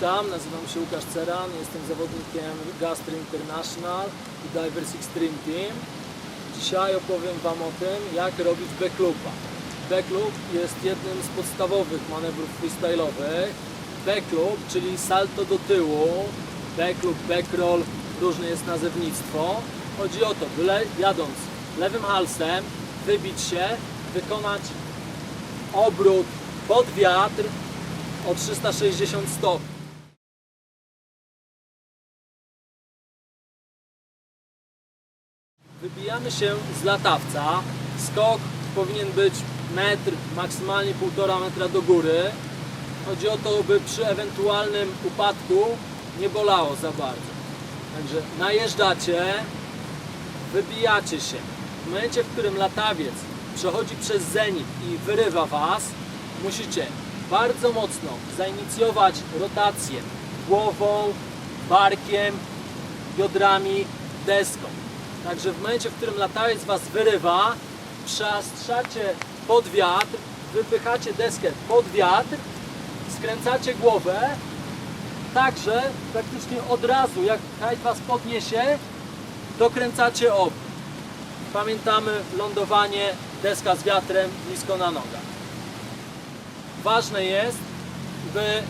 Witam, nazywam się Łukasz Ceran, jestem zawodnikiem Gastro International i Divers Extreme Team. Dzisiaj opowiem Wam o tym, jak robić backloopa. Backloop jest jednym z podstawowych manewrów freestyle'owych. Backloop, czyli salto do tyłu, backloop, backroll, różne jest nazewnictwo. Chodzi o to, by le- jadąc lewym halsem, wybić się, wykonać obrót pod wiatr o 360 stopni. Wybijamy się z latawca. Skok powinien być metr, maksymalnie półtora metra do góry. Chodzi o to, by przy ewentualnym upadku nie bolało za bardzo. Także najeżdżacie, wybijacie się. W momencie, w którym latawiec przechodzi przez zenit i wyrywa Was, musicie bardzo mocno zainicjować rotację głową, barkiem, biodrami, deską. Także w momencie, w którym latawiec Was wyrywa, przeastrzacie pod wiatr, wypychacie deskę pod wiatr, skręcacie głowę, także praktycznie od razu, jak hajt Was podniesie, dokręcacie obrót. Pamiętamy lądowanie, deska z wiatrem blisko na nogach. Ważne jest, by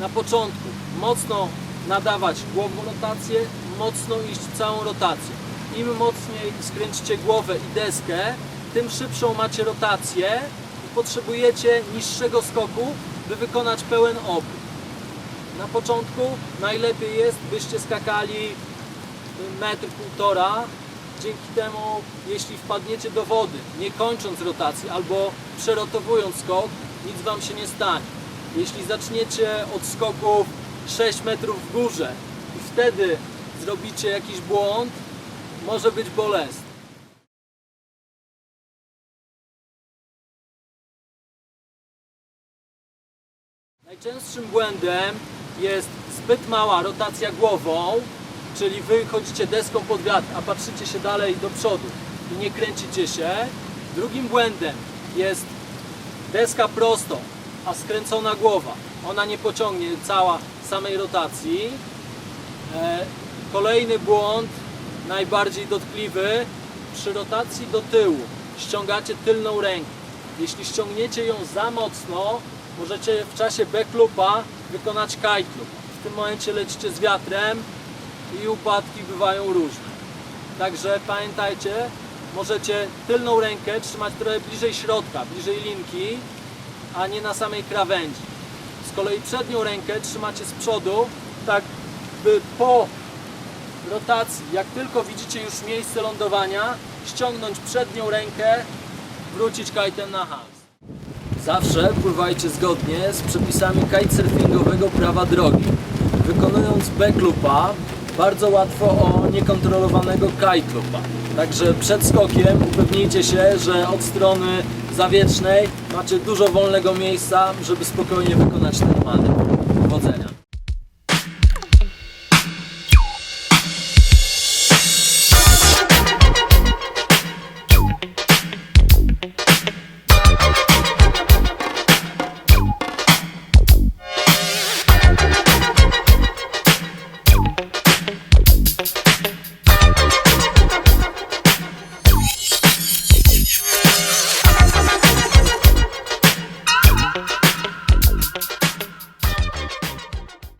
na początku mocno nadawać głową rotację, mocno iść całą rotację. Im mocniej skręcicie głowę i deskę, tym szybszą macie rotację i potrzebujecie niższego skoku, by wykonać pełen obrót. Na początku najlepiej jest, byście skakali metr, półtora. Dzięki temu, jeśli wpadniecie do wody, nie kończąc rotacji albo przerotowując skok, nic Wam się nie stanie. Jeśli zaczniecie od skoków 6 metrów w górze i wtedy zrobicie jakiś błąd, może być bolesny. Najczęstszym błędem jest zbyt mała rotacja głową, czyli wy chodzicie deską pod wiatr, a patrzycie się dalej do przodu i nie kręcicie się. Drugim błędem jest deska prosto, a skręcona głowa. Ona nie pociągnie cała samej rotacji. E, Kolejny błąd, najbardziej dotkliwy, przy rotacji do tyłu ściągacie tylną rękę. Jeśli ściągniecie ją za mocno, możecie w czasie backloopa wykonać kite. W tym momencie lecicie z wiatrem i upadki bywają różne. Także pamiętajcie, możecie tylną rękę trzymać trochę bliżej środka, bliżej linki, a nie na samej krawędzi. Z kolei przednią rękę trzymacie z przodu, tak by po rotacji, jak tylko widzicie już miejsce lądowania, ściągnąć przednią rękę, wrócić kajtem na hals. Zawsze pływajcie zgodnie z przepisami kitesurfingowego prawa drogi. Wykonując backloopa, bardzo łatwo o niekontrolowanego kite loopa. Także przed skokiem upewnijcie się, że od strony zawietrznej macie dużo wolnego miejsca, żeby spokojnie wykonać ten manewr.